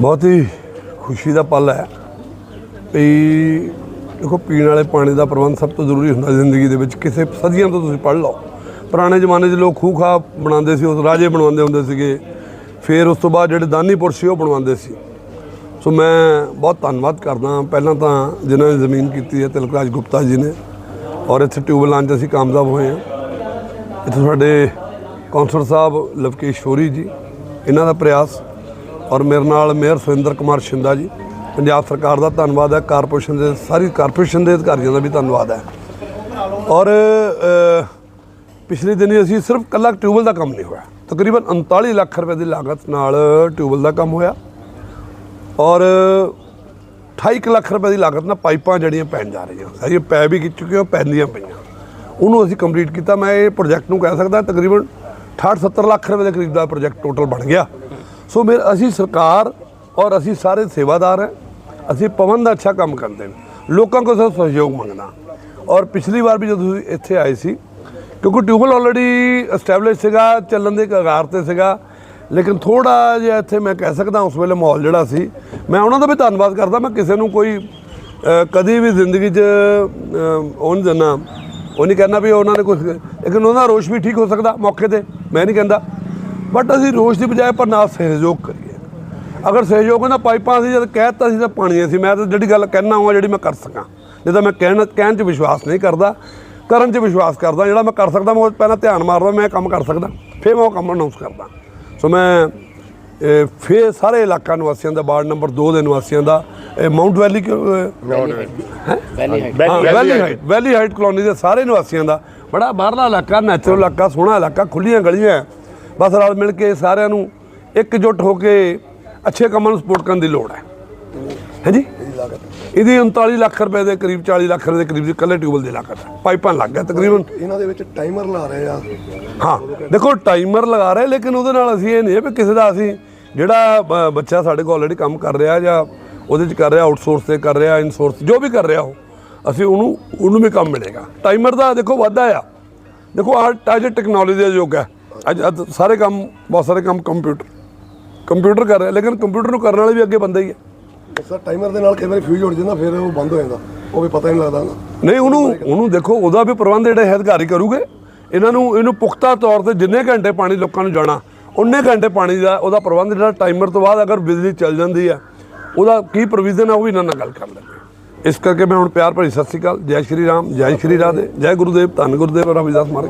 ਬਹੁਤ ਹੀ ਖੁਸ਼ੀ ਦਾ ਪਲ ਹੈ ਵੀ ਦੇਖੋ, ਪੀਣ ਵਾਲੇ ਪਾਣੀ ਦਾ ਪ੍ਰਬੰਧ ਸਭ ਤੋਂ ਜ਼ਰੂਰੀ ਹੁੰਦਾ ਜ਼ਿੰਦਗੀ ਦੇ ਵਿੱਚ। ਕਿਸੇ ਸਦੀਆਂ ਤੋਂ ਤੁਸੀਂ ਪੜ੍ਹ ਲਓ। ਪੁਰਾਣੇ ਜ਼ਮਾਨੇ 'ਚ ਲੋਕ ਖੂਹ ਖਾ ਬਣਾਉਂਦੇ ਸੀ, ਉਸ ਰਾਜੇ ਬਣਵਾਉਂਦੇ ਹੁੰਦੇ ਸੀਗੇ। ਫਿਰ ਉਸ ਤੋਂ ਬਾਅਦ ਜਿਹੜੇ ਦਾਨੀਪੁਰ ਸੀ, ਉਹ ਬਣਵਾਉਂਦੇ ਸੀ। ਸੋ ਮੈਂ ਬਹੁਤ ਧੰਨਵਾਦ ਕਰਦਾ ਪਹਿਲਾਂ ਤਾਂ ਜਿਨ੍ਹਾਂ ਨੇ ਜ਼ਮੀਨ ਕੀਤੀ ਹੈ ਤਿਲਕਰਾਜ ਗੁਪਤਾ ਜੀ ਨੇ। ਔਰ ਇੱਥੇ ਟਿਊਬਲ ਆਂ 'ਚ ਅਸੀਂ ਕਾਮਯਾਬ ਹੋਏ ਹਾਂ। ਇੱਥੇ ਸਾਡੇ ਕੌਂਸਲਰ ਸਾਹਿਬ ਲਵਕੇਸ਼ ਸ਼ੋਰੀ ਜੀ, ਇਹਨਾਂ ਦਾ ਪ੍ਰਯਾਸ ਔਰ ਮੇਰੇ ਨਾਲ ਮੇਅਰ ਸੁਰਿੰਦਰ ਕੁਮਾਰ ਸ਼ਿੰਦਾ ਜੀ, ਪੰਜਾਬ ਸਰਕਾਰ ਦਾ ਧੰਨਵਾਦ ਹੈ, ਕਾਰਪੋਰੇਸ਼ਨ ਦੇ ਸਾਰੀ ਕਾਰਪੋਰੇਸ਼ਨ ਦੇ ਅਧਿਕਾਰੀਆਂ ਦਾ ਵੀ ਧੰਨਵਾਦ ਹੈ। ਔਰ ਪਿਛਲੇ ਦਿਨੀ ਅਸੀਂ ਸਿਰਫ ਕੱਲਾ ਟਿਊਬਲ ਦਾ ਕੰਮ ਨਹੀਂ ਹੋਇਆ। ਤਕਰੀਬਨ 39 ਲੱਖ ਰੁਪਏ ਦੀ ਲਾਗਤ ਨਾਲ ਟਿਊਬਲ ਦਾ ਕੰਮ ਹੋਇਆ। ਔਰ 28 ਕੁ ਲੱਖ ਰੁਪਏ ਦੀ ਲਾਗਤ ਨਾਲ ਪਾਈਪਾਂ ਜਿਹੜੀਆਂ ਪੈਣ ਜਾ ਰਹੀਆਂ ਸਾਰੀਆਂ ਪੈ ਵੀ ਕੀ ਚੁੱਕੀਆਂ, ਪੈਂਦੀਆਂ ਪਈਆਂ। ਉਹਨੂੰ ਅਸੀਂ ਕੰਪਲੀਟ ਕੀਤਾ। ਮੈਂ ਇਹ ਪ੍ਰੋਜੈਕਟ ਨੂੰ ਕਹਿ ਸਕਦਾ, ਤਕਰੀਬਨ 68 70 ਲੱਖ ਰੁਪਏ ਦੇ ਕਰੀਬ ਦਾ ਪ੍ਰੋਜੈਕਟ ਟੋਟਲ ਬਣ ਗਿਆ। ਸੋ ਮੇਰੇ ਅਸੀਂ ਸਰਕਾਰ ਔਰ ਅਸੀਂ ਸਾਰੇ ਸੇਵਾਦਾਰ ਹੈ। ਅਸੀਂ ਪਵਨ ਦਾ ਅੱਛਾ ਕੰਮ ਕਰਦੇ ਨੇ। ਲੋਕਾਂ ਕੋਲ ਸਹਿਯੋਗ ਮੰਗਣਾ। ਔਰ ਪਿਛਲੀ ਵਾਰ ਵੀ ਜਦੋਂ ਤੁਸੀਂ ਇੱਥੇ ਆਏ ਸੀ ਕਿਉਂਕਿ ਟਿਊਬਲ ਆਲਰੇਡੀ ਐਸਟੈਬਲਿਸ਼ ਸੀਗਾ ਚੱਲਣ ਦੇ ਕਗਾਰ ਤੇ ਸੀਗਾ। ਲੇਕਿਨ ਥੋੜਾ ਜਿਹਾ ਇੱਥੇ ਮੈਂ ਕਹਿ ਸਕਦਾ ਉਸ ਵੇਲੇ ਮਾਹੌਲ ਜਿਹੜਾ ਸੀ ਮੈਂ ਉਹਨਾਂ ਦਾ ਵੀ ਧੰਨਵਾਦ ਕਰਦਾ। ਮੈਂ ਕਿਸੇ ਨੂੰ ਕੋਈ ਅ, ਕਦੀ ਵੀ ਜ਼ਿੰਦਗੀ 'ਚ ਅ, ਉਹ ਨਹੀਂ ਦਿੰਦਾ। ਉਹ ਨਹੀਂ ਕਹਿੰਦਾ ਵੀ ਉਹਨਾਂ ਨੇ ਕੁਝ ਲੇਕਿਨ ਉਹਨਾਂ ਦਾ ਰੋਸ਼ ਵੀ ਠੀਕ ਹੋ ਸਕਦਾ ਮੌਕੇ ਤੇ। ਮੈਂ ਨਹੀਂ ਕਹਿੰਦਾ। ਬਟ ਅਸੀਂ ਰੋਸ਼ ਦੀ ਬਜਾਏ ਪਰ ਨਾਲ ਸਹਿਯੋਗ ਕਰੀਏ। ਅਗਰ ਸਹਿਯੋਗ ਨਾਲ ਪਾਈਪਾਂ ਅਸੀਂ ਜਦ ਕਹਿਤਾ ਸੀ ਤਾਂ ਪਾਣੀਆਂ ਸੀ। ਮੈਂ ਤਾਂ ਜਿਹੜੀ ਗੱਲ ਕਹਿਣਾ ਹਾਂ ਜਿਹੜੀ ਮੈਂ ਕਰ ਸਕਾਂ। ਤਾਂ ਮੈਂ ਕਹਿਣ ਕਹਿਣ 'ਚ ਵਿਸ਼ਵਾਸ ਨਹੀਂ ਕਰਦਾ ਕਰਨ 'ਚ ਵਿਸ਼ਵਾਸ ਕਰਦਾ। ਜਿਹੜਾ ਮੈਂ ਕਰ ਸਕਦਾ ਮੈਂ ਉਹ ਪਹਿਲਾਂ ਧਿਆਨ ਮਾਰਦਾ ਮੈਂ ਕੰਮ ਕਰ ਸਕਦਾ ਫਿਰ ਮੈਂ ਉਹ ਕੰਮ ਅਨਾਉਂਸ ਕਰਦਾ। ਸੋ ਮੈਂ ਫਿਰ ਸਾਰੇ ਇਲਾਕਾ ਨਿਵਾਸੀਆਂ ਦਾ ਵਾਰਡ ਨੰਬਰ 2 ਦੇ ਨਿਵਾਸੀਆਂ ਦਾ ਇਹ ਮਾਊਂਟ ਵੈਲੀ ਕਿਉਂ, ਵੈਲੀ ਹਾਈਟ ਹਾਂ, valley height valley height colony ਦੇ ਸਾਰੇ ਨਿਵਾਸੀਆਂ ਦਾ। ਬੜਾ ਬਾਹਰਲਾ ਇਲਾਕਾ ਨੈਚੁਰਲ ਇਲਾਕਾ ਸੋਹਣਾ ਇਲਾਕਾ ਖੁੱਲੀਆਂ ਗਲੀਆਂ। ਹੈ। ਬਸ ਰਲ ਮਿਲ ਕੇ ਸਾਰਿਆਂ ਨੂੰ ਇਕਜੁੱਟ ਹੋ ਕੇ ਅੱਛੇ ਕੰਮਾਂ ਨੂੰ ਸਪੋਰਟ ਕਰਨ ਦੀ ਲੋੜ ਹੈ। ਹਾਂਜੀ ਇਹਦੀ 39 ਲੱਖ ਰੁਪਏ ਦੇ ਕਰੀਬ 40 ਲੱਖ ਰੁਪਏ ਦੇ ਕਰੀਬ ਦੀ ਕੱਲੇ ਟਿਊਬਲ ਦੀ ਲਾਗਤ ਹੈ। ਪਾਈਪਾਂ ਲੱਗ ਗਿਆ ਤਕਰੀਬਨ। ਇਹਨਾਂ ਦੇ ਵਿੱਚ ਟਾਈਮਰ ਲਾ ਰਹੇ ਆ। ਹਾਂ ਦੇਖੋ ਟਾਈਮਰ ਲਗਾ ਰਹੇ ਲੇਕਿਨ ਉਹਦੇ ਨਾਲ ਅਸੀਂ ਇਹ ਨਹੀਂ ਹੈ ਵੀ ਕਿਸੇ ਦਾ ਅਸੀਂ ਜਿਹੜਾ ਬੱਚਾ ਸਾਡੇ ਕੋਲ ਆਲਰੇਡੀ ਕੰਮ ਕਰ ਰਿਹਾ ਜਾਂ ਉਹਦੇ ਚ ਕਰ ਰਿਹਾ ਆਊਟਸੋਰਸ ਤੇ ਕਰ ਰਿਹਾ ਇਨਸੋਰਸ ਜੋ ਵੀ ਕਰ ਰਿਹਾ ਉਹ ਅਸੀਂ ਉਹਨੂੰ ਉਹਨੂੰ ਵੀ ਕੰਮ ਮਿਲੇਗਾ। ਟਾਈਮਰ ਦਾ ਦੇਖੋ ਵਾਧਾ ਆ। ਦੇਖੋ ਆ ਅੱਜ ਟੈਕਨੋਲੋਜੀ ਦਾ ਯੁੱਗ ਹੈ। ਅੱਜ ਅੱਜ ਸਾਰੇ ਕੰਮ ਬਹੁਤ ਸਾਰੇ ਕੰਮ ਕੰਪਿਊਟਰ ਕੰਪਿਊਟਰ ਕਰ ਰਿਹਾ ਲੇਕਿਨ ਕੰਪਿਊਟਰ ਨੂੰ ਕਰਨ ਵਾਲੇ ਵੀ ਅੱਗੇ ਬੰਦੇ ਹੀ ਹੈ ਸਰ ਟਾਈਮਰ ਦੇ ਨਾਲ ਕਈ ਵਾਰੀ ਫਿਊਜ਼ ਉੱਡ ਜਾਂਦਾ ਫਿਰ ਉਹ ਬੰਦ ਹੋ ਜਾਂਦਾ। ਉਹ ਵੀ ਪਤਾ ਹੀ ਨਹੀਂ ਲੱਗਦਾ ਨਹੀਂ ਉਹਨੂੰ ਉਹਨੂੰ ਦੇਖੋ ਉਹਦਾ ਵੀ ਪ੍ਰਬੰਧ ਜਿਹੜੇ ਹੈ ਅਧਿਕਾਰੀ ਕਰੂਗੇ। ਇਹਨਾਂ ਨੂੰ ਇਹਨੂੰ ਪੁਖਤਾ ਤੌਰ ਤੇ ਜਿੰਨੇ ਘੰਟੇ ਪਾਣੀ ਲੋਕਾਂ ਨੂੰ ਜਾਣਾ ਉਨੇ ਘੰਟੇ ਪਾਣੀ ਦਾ ਉਹਦਾ ਪ੍ਰਬੰਧ ਜਿਹੜਾ ਟਾਈਮਰ ਤੋਂ ਬਾਅਦ ਅਗਰ ਬਿਜਲੀ ਚੱਲ ਜਾਂਦੀ ਹੈ ਉਹਦਾ ਕੀ ਪ੍ਰੋਵੀਜ਼ਨ ਹੈ ਉਹ ਵੀ ਇਹਨਾਂ ਨਾਲ ਗੱਲ ਕਰ ਲੈਂਦੇ ਇਸ ਕਰਕੇ ਮੈਂ ਹੁਣ ਪਿਆਰ ਭਰੀ ਸਤਿ ਸ਼੍ਰੀ ਅਕਾਲ ਜੈ ਸ਼੍ਰੀ ਰਾਮ ਜੈ ਸ਼੍ਰੀ ਰਾਧੇ ਜੈ ਗੁਰੂਦੇਵ ਧੰਨ ਗੁਰੂਦੇਵ ਰਵਿਦਾਸ ਮਹਾਰਾਜ